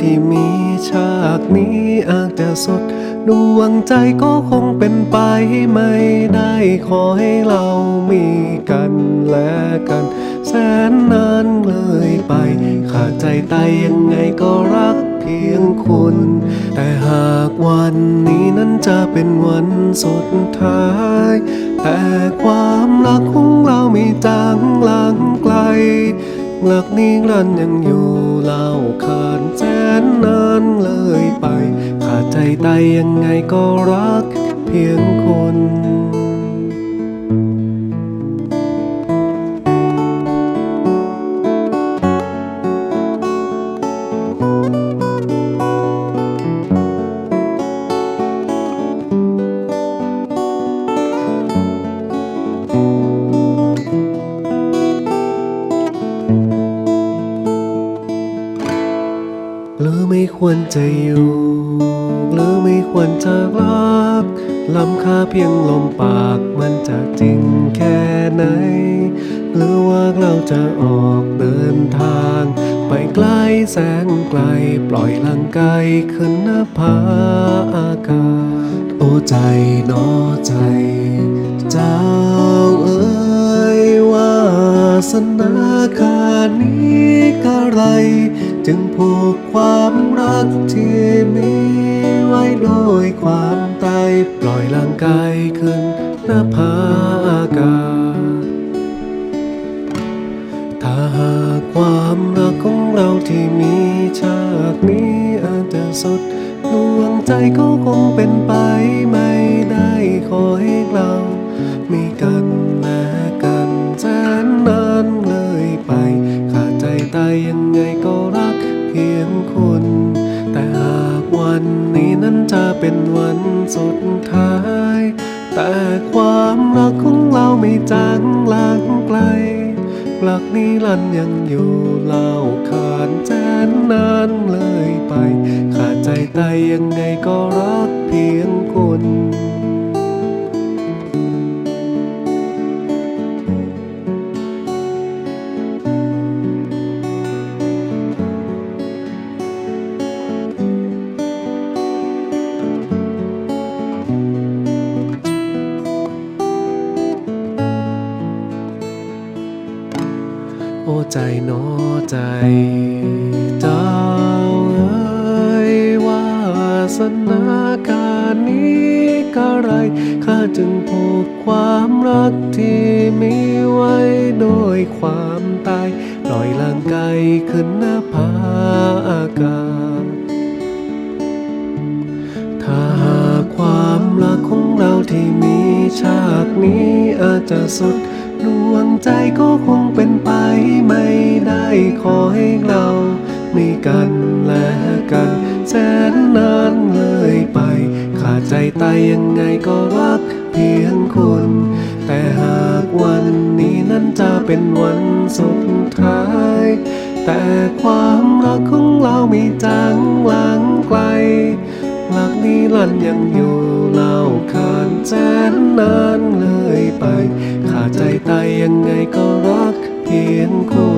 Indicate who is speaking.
Speaker 1: ที่มีฉากนี้อาจจะสดดวงใจก็คงเป็นไปไม่ได้ขอให้เรามีกันและกัน แสนนานเลยไป ขาดใจตายยังไงก็รักเพียงคุณ แต่หากวันนี้นั้นจะเป็นวันสุดท้าย แต่ความรักของเราไม่จางลางไกลหลักนี้รันยังอยู่เล่าขานใจ ยยังไงก็รักเพียงคนหรือไม่ควรจะอยู่ หรือไม่ควรจะรักลำค่าเพียงลมปากมันจะจริงแค่ไหน หรือว่าเราจะออกเดินทาง ไปไกลแสงไกลปล่อยลังกายขึ้นหน้าผาอากาศ โอ้ใจนอใจ เจ้าเอ๋ยวาสนาคานี้กะไร จึงผูกความรักที่มีไว้ ยความตายปล่อยร่างกายขึ้นหน้าผาอากาศ ถ้าหากความรักของเราที่มีชาตินี้อาจจะสุดดวงใจก็คงเป็นไปไม่ได้ขอให้เรามีกัน วันนี้นั้นจะเป็นวันสุดท้าย แต่ความรักของเราไม่จางลางไกลหลักนี้ลันยังอยู่เล่าขานแสนนานเลยไป ขาดใจตายยังไงก็รัก ใจหนอใจเจ้าเอ๋ยวาสนาการนี้กะไรข้าจึงผูกความรักที่มีไว้โดยความตายปล่อยร่างกายขึ้นหน้าผาอากาศถ้าหากความรักของเราที่มีชาตินี้อาจจะสุด ใจก็คงเป็นไปไม่ได้ขอให้เราไมีกันและกันแสนนานเลยไป ขาดใจตายยังไงก็รักเพียงคุณ แต่หากวันนี้นั้นจะเป็นวันสุดท้าย แต่ความรักของเราม่จางลางไกลหลักนี้ลันยังอยู่เล่าขานแสนนานเลยไป ใจตายยังไงก็รักเพียงคน